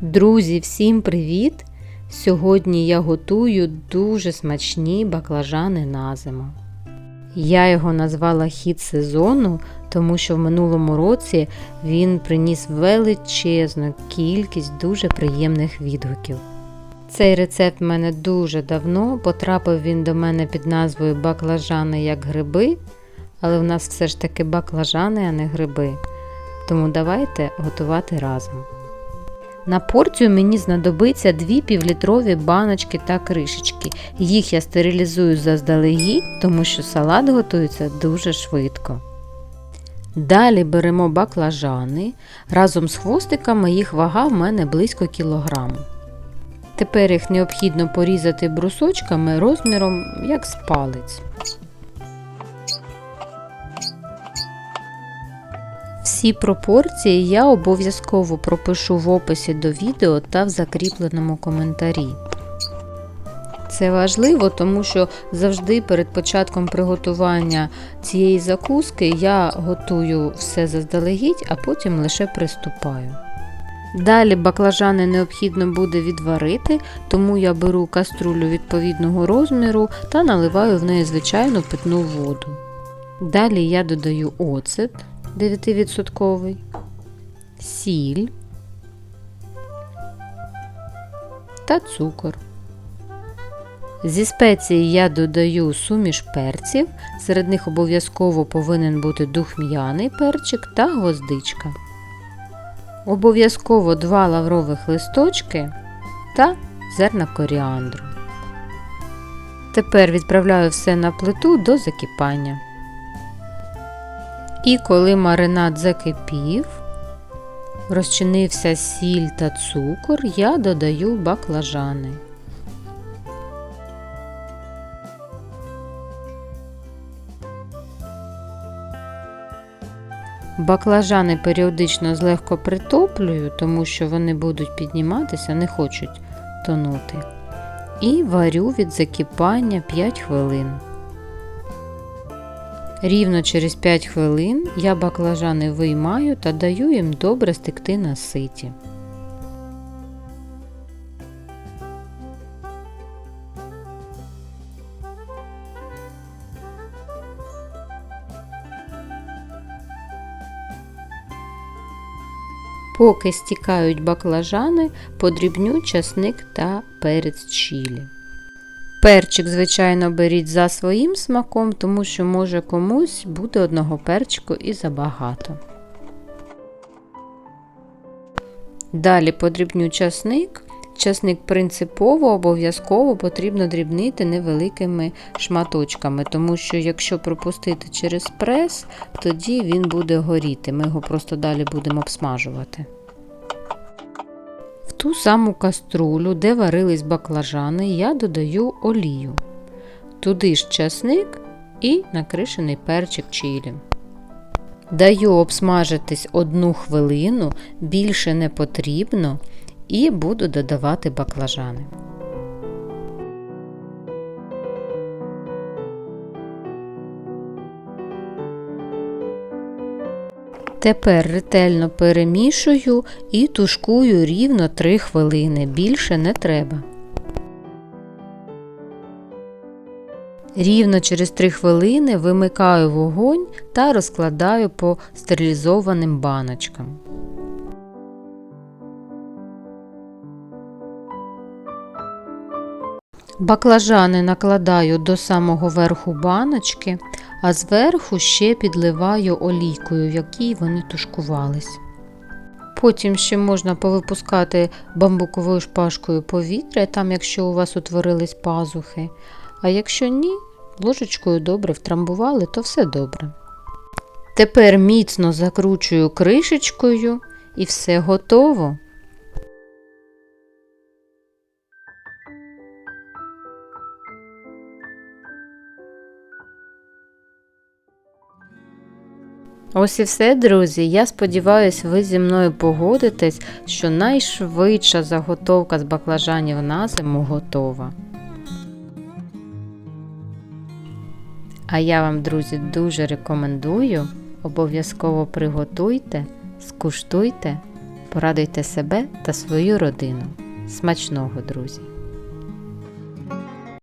Друзі, всім привіт! Сьогодні я готую дуже смачні баклажани на зиму. Я його назвала хід сезону, тому що в минулому році він приніс величезну кількість дуже приємних відгуків. Цей рецепт в мене дуже давно, потрапив він до мене під назвою баклажани як гриби, але в нас все ж таки баклажани, а не гриби. Тому давайте готувати разом. На порцію мені знадобиться дві півлітрові баночки та кришечки. Їх я стерилізую заздалегідь, тому що салат готується дуже швидко. Далі беремо баклажани. Разом з хвостиками їх вага в мене близько кілограму. Тепер їх необхідно порізати брусочками розміром як з палець. Всі пропорції я обов'язково пропишу в описі до відео та в закріпленому коментарі. Це важливо, тому що завжди перед початком приготування цієї закуски я готую все заздалегідь, а потім лише приступаю. Далі баклажани необхідно буде відварити, тому я беру каструлю відповідного розміру та наливаю в неї звичайну питну воду. Далі я додаю оцет 9%, сіль та цукор. Зі спеції я додаю суміш перців, серед них обов'язково повинен бути духм'яний перчик та гвоздичка. Обов'язково 2 лаврових листочки та зерна коріандру. Тепер відправляю все на плиту до закипання. І коли маринад закипів, розчинився сіль та цукор, я додаю баклажани. Баклажани періодично злегко притоплюю, тому що вони будуть підніматися, не хочуть тонути. І варю від закипання 5 хвилин. Рівно через 5 хвилин я баклажани виймаю та даю їм добре стекти на ситі. Поки стікають баклажани, подрібню часник та перець чілі. Перчик, звичайно, беріть за своїм смаком, тому що може комусь буде одного перчику і забагато. Далі подрібню часник. Часник принципово обов'язково потрібно дрібнити невеликими шматочками, тому що якщо пропустити через прес, тоді він буде горіти. Ми його просто далі будемо обсмажувати. Ту саму каструлю, де варились баклажани, я додаю олію. Туди ж часник і накришений перчик чилі. Даю обсмажитись одну хвилину, більше не потрібно, і буду додавати баклажани. Тепер ретельно перемішую і тушкую рівно 3 хвилини, більше не треба. Рівно через 3 хвилини вимикаю вогонь та розкладаю по стерилізованим баночкам. Баклажани накладаю до самого верху баночки, а зверху ще підливаю олійкою, в якій вони тушкувались. Потім ще можна повипускати бамбуковою шпажкою повітря, там, якщо у вас утворились пазухи. А якщо ні, ложечкою добре втрамбували, то все добре. Тепер міцно закручую кришечкою і все готово. Ось і все, друзі. Я сподіваюся, ви зі мною погодитесь, що найшвидша заготовка з баклажанів на зиму готова. А я вам, друзі, дуже рекомендую. Обов'язково приготуйте, скуштуйте. Порадуйте себе та свою родину. Смачного, друзі!